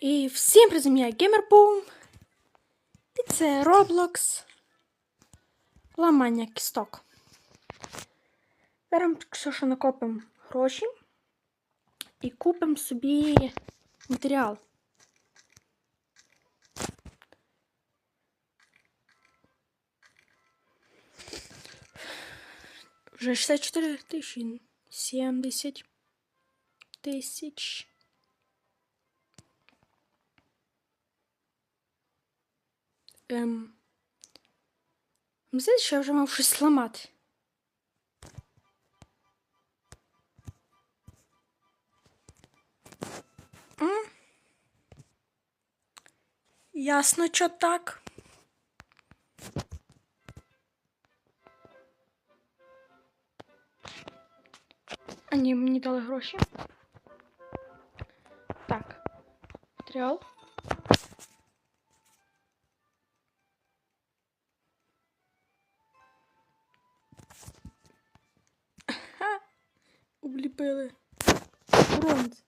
І всім призем'я Геймербум. І це Roblox. Ламання кісток. Беремо все, що накопимо гроші і купимо собі матеріал. Вже 64 тисячі. 70 тисяч. Ем. Мені що я вже мав щось зламати. М? Ясно, що так. А ні, мені дали гроші. Так. Матеріал. Обліпили. Бронз.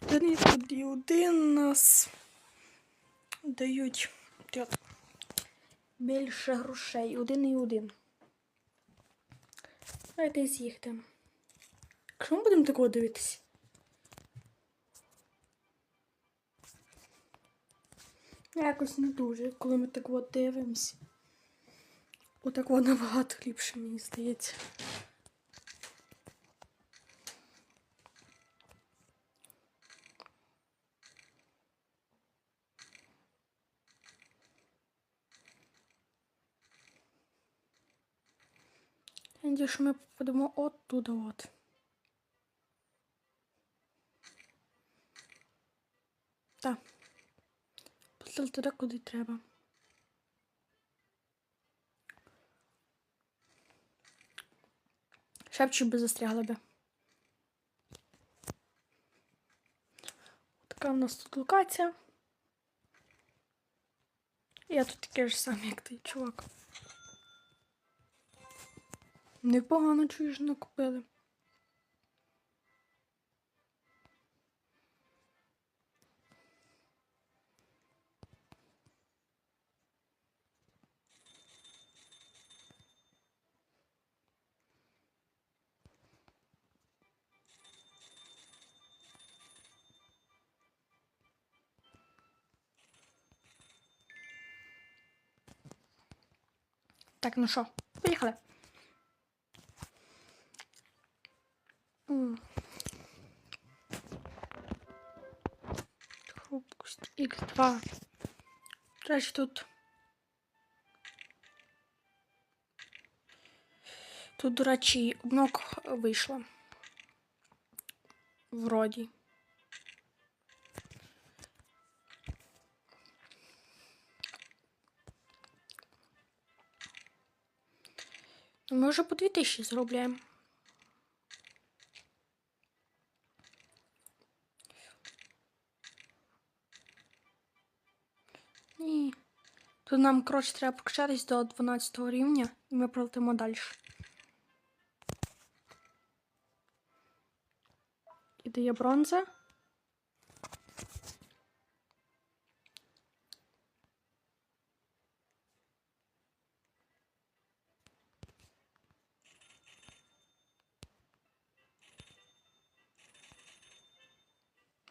Вони тоді один нас дають більше грошей. Один і один. Давайте з'їхати. Якщо ми будемо такого дивитися? Якось не дуже, коли ми так от дивимося. Отак от набагато ліпше, мені здається. Я надію, що ми попадемо от туди от. Так. Послали туди, куди треба. Шепчу би застрягла би. Така в нас тут локація. Я тут такий ж самий, як той чувак. Непогано чуєш накупили. Так, ну що, поїхали. Хрупкость Х2. До речі, тут. Тут, обновка вийшла. Вроді. Ну, Ми вже по 2000 заробляємо. Тут нам, коротше, треба прокачатись до 12 рівня, і ми пролетимо далі. І дає бронза.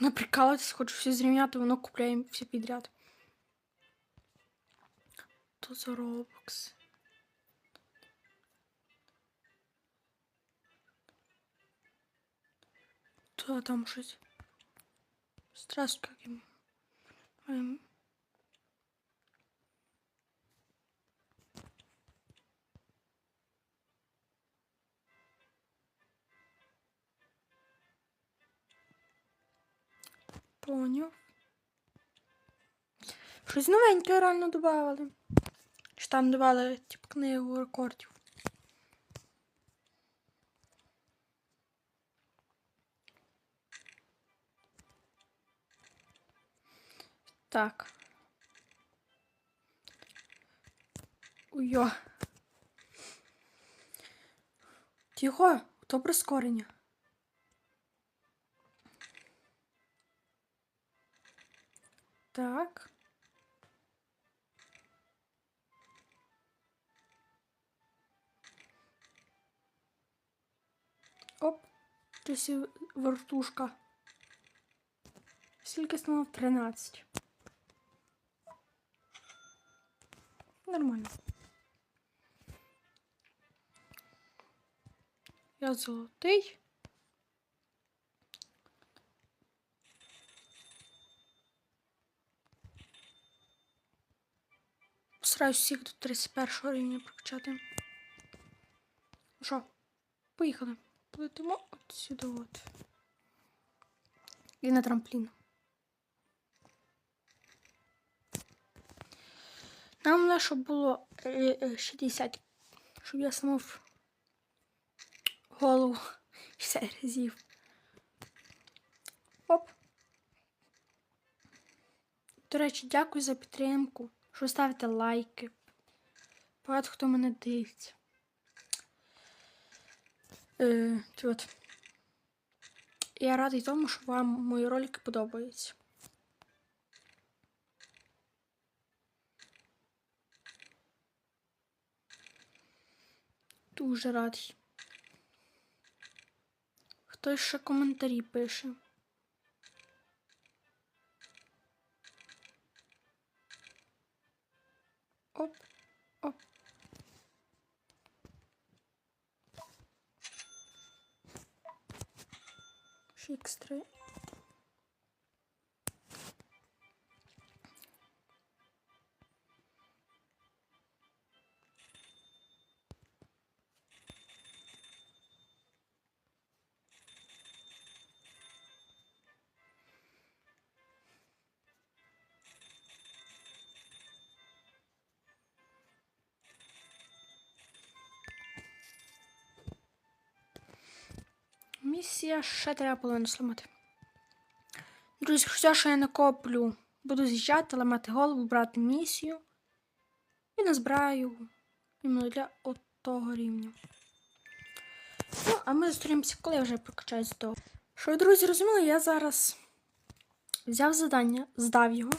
Наприкалуватись, хочу все зрівняти, воно купляємо все підряд. То за Robux. То там щось. Здравствуй, как им. Ем. Поняв. Щось новеньке реально додавали. Що там давали, типу, книгу рекордів. Так. Уйо. Тихо, хто прискорення? Так. І вертушка. Скільки станов? 13. Нормально. Я золотий. Стараюсь всіх до 31 рівня прокачати. Ну Що? Поїхали. Полетимо от сюди от. І на трамплін. Нам головне, щоб було е, е, 60, щоб я самов голову 60 разів. Оп. До речі, дякую за підтримку, що ставите лайки. Багато хто мене дивиться. Е, от. Я радий тому, що вам мої ролики подобаються. Дуже радий. Хтось ще коментарі пише. Оп, оп. Шікс Місія ще треба половину сламати. Друзі, все, що я накоплю, буду з'їжджати, ламати голову, брати місію і назбираю іменно для отого рівня. Ну, а ми зустрінемося, коли я вже прокачаюсь до. Що, ви, друзі, розуміли, я зараз взяв завдання, здав його.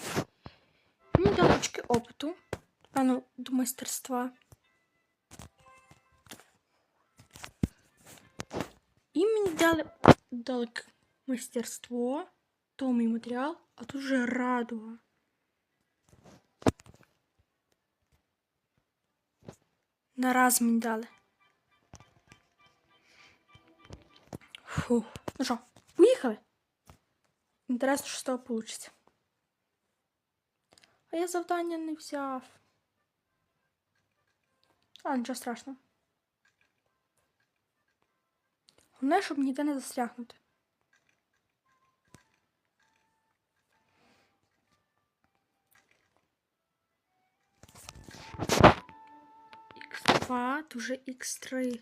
Мені дали очки опиту, певно, до майстерства. І мені дали, дали к- мастерство, то мій матеріал, а тут же радуга. На раз мені дали. Фух. Ну що, поїхали? Інтересно, що з того вийде. А я завдання не взяв. А, нічого страшного. Головне, щоб ніде не застрягнути. Х2, тут вже Х3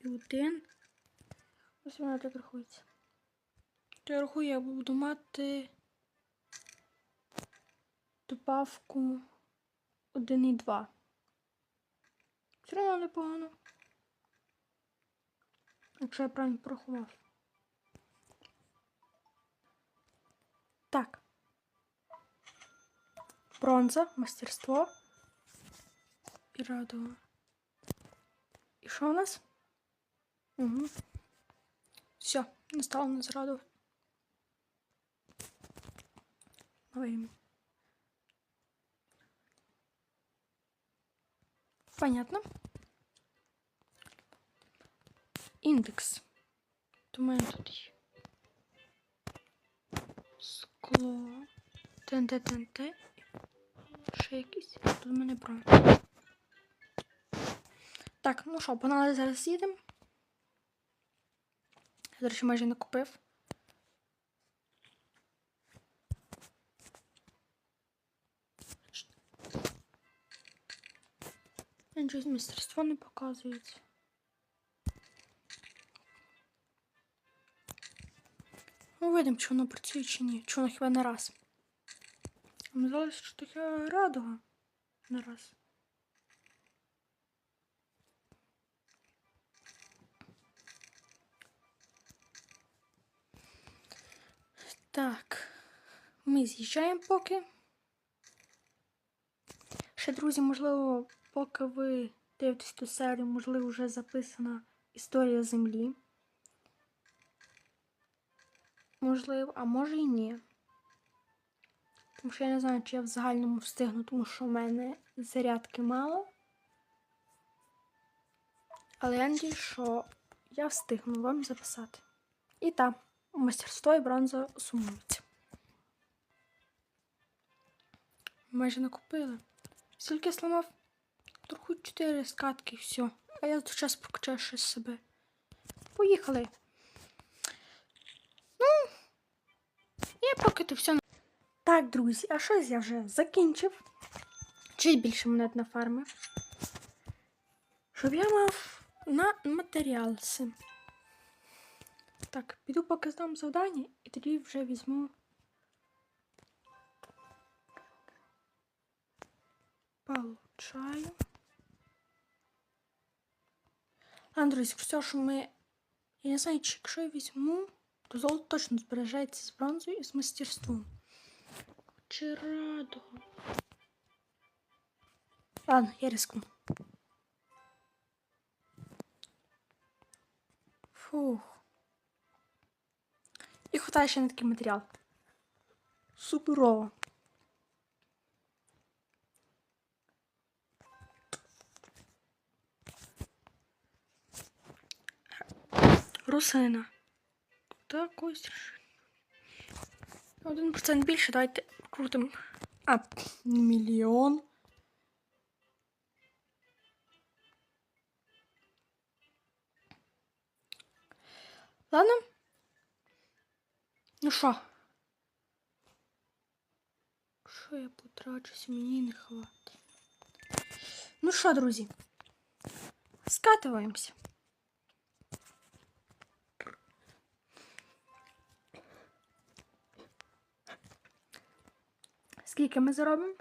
і 1. Ось вона так рахується. То я рахую, я буду мати добавку 1 і 2. Все одно непогано. Якщо я правильно порахував. Так. Бронза, мастерство. І радуга. І що у нас? Угу. Все, настало нас радуга. Нове. Понятно. Індекс. То в мене тут є. Скло. ТНТ, ТНТ. Ще якісь. Тут в мене бронь. Так, ну що, погнали зараз їдемо. До речі, майже не купив. Щось містерство не показується. Ну, видимо, чи воно працює чи ні. Чи воно хіба на раз. А Мені здалося, що таке радуга на раз. Так. Ми з'їжджаємо поки. Ще, друзі, можливо, поки ви дивитесь ту серію, можливо, вже записана історія землі. Можливо, а може і ні. Тому що я не знаю, чи я в загальному встигну, тому що в мене зарядки мало. Але я надію, що я встигну вам записати. І так, мастерство і бронза сумуються. Майже накупили. Скільки я сламав? Трохи 4 скатки, і все. А я тут час прокачаю щось себе. Поїхали. Поки то все. Так, друзі, а щось я вже закінчив. Чуть більше монет на фарми. Щоб я мав на матеріалси. Так, піду поки здам завдання і тоді вже візьму. Получаю. Ладно, все, що ми. Я не знаю, чи якщо я візьму, то золото точно збережеться з бронзою і з мастерством. Чи радо. Ладно, я рискну. Фух. І хватає ще на такий матеріал. Суперово. Русина. Так, ось. Один процент більше, давайте крутим. А, мільйон. Ладно. Ну що? Що я потрачусь, мені не хватить. Ну що, друзі? Скатываемся. Скільки ми заробимо?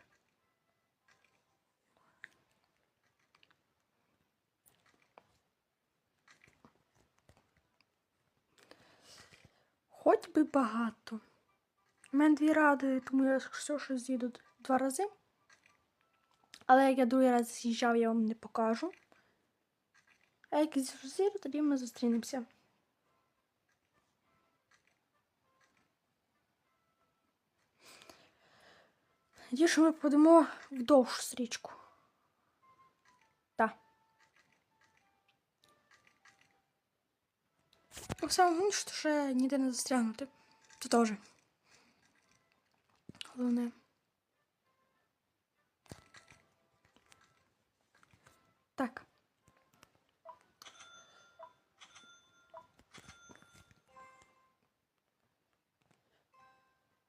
Хоч би багато. У мене дві ради, тому я все, що з'їду два рази. Але як я другий раз з'їжджав, я вам не покажу. А як з'їду, тоді ми зустрінемося. Надію, що ми подемо вдовж стрічку. Так. Ну, саме головне, що ще ніде не застрягнути. Це теж. Головне. Так.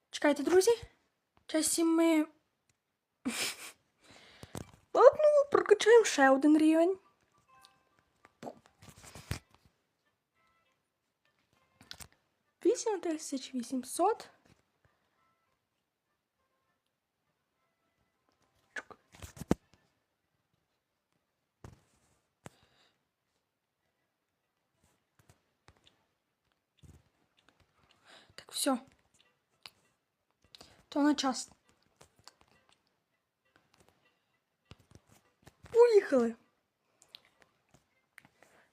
Чекайте, друзі. Часі ми. Ладно, прокачаємо ще один рівень. Вісім тисяч вісімсот. Так, все. То на час. Уїхали.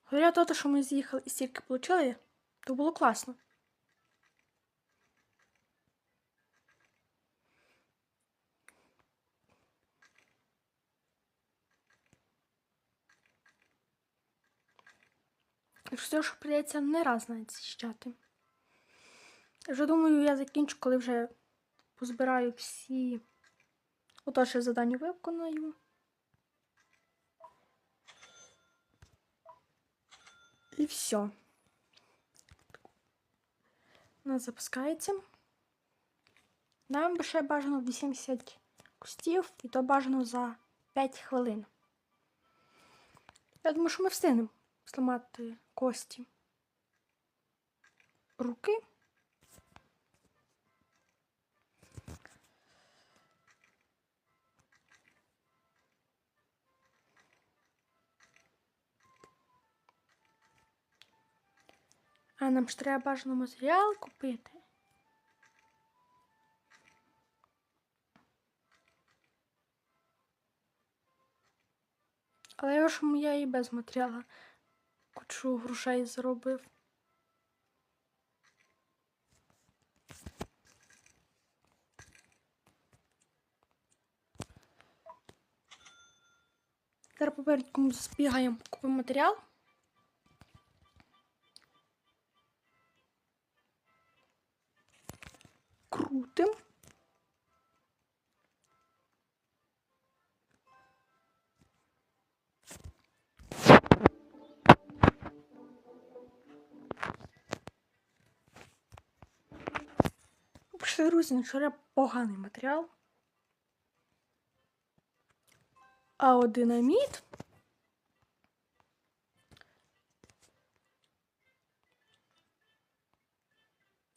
Говоря то, що ми з'їхали і стільки отримали, то було класно. Якщо що прийдеться не раз навіть з'їжджати. Вже думаю, я закінчу, коли вже позбираю всі ото ще завдання виконаю. І все. У нас запускається. Нам ще бажано 80 кустів, і то бажано за 5 хвилин. Я думаю, що ми встигнемо зламати кості руки. А нам ж треба бажано матеріал купити. Але я ж я і без матеріала кучу грошей зробив. Тепер попередньому збігаємо, купимо матеріал. Крутим. Пішли, вчора поганий матеріал. Аодинаміт.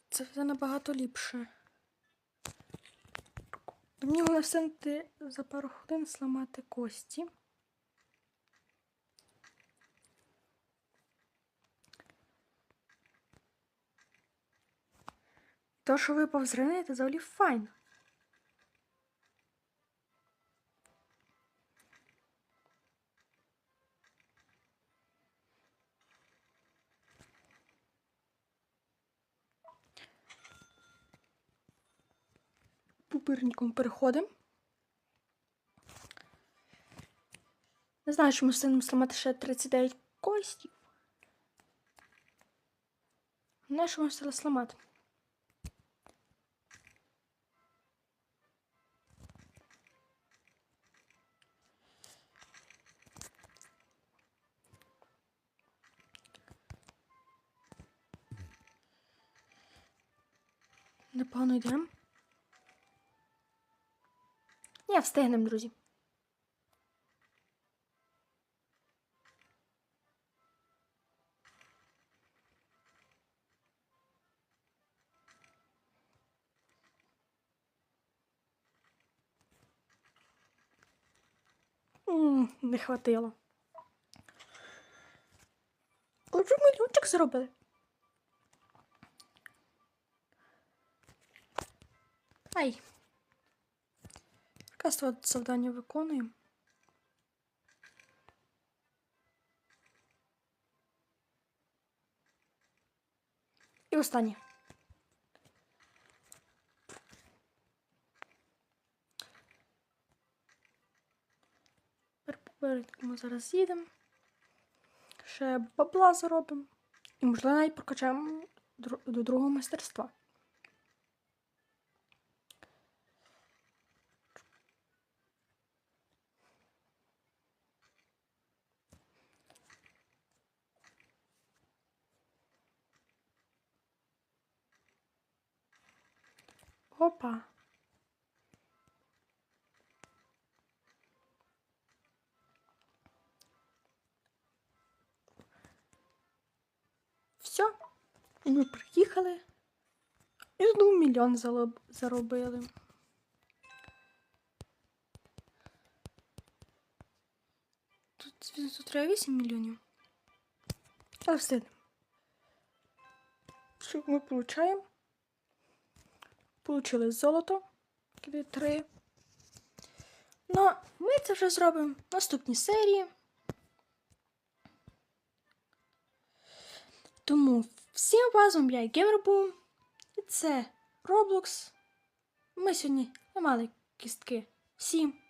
Це все набагато ліпше. Мені головне встигнути за пару хвилин зламати кості. То, що ви повзринете, взагалі файн. Пупирником переходимо. Не знаю, чи ми встигнемо зламати ще 39 костів. Не, що ми зламати. Непогано йдемо. Ні, встигнемо, друзі. Не хватило. Але вже мільйончик зробили. Ай. Якраз от завдання виконуємо. І останнє. Перед ми зараз їдемо. Ще бабла заробимо. І, можливо, навіть прокачаємо до другого майстерства. Опа. Все. Ми приїхали. І знову мільйон заробили. Тут, тут треба 8 мільйонів. Але встигнемо. Що ми получаємо? Получили золото. Три. Ну, ми це вже зробимо в наступній серії. Тому всім разом я Геймербум. І це Roblox. Ми сьогодні ламали кістки всім.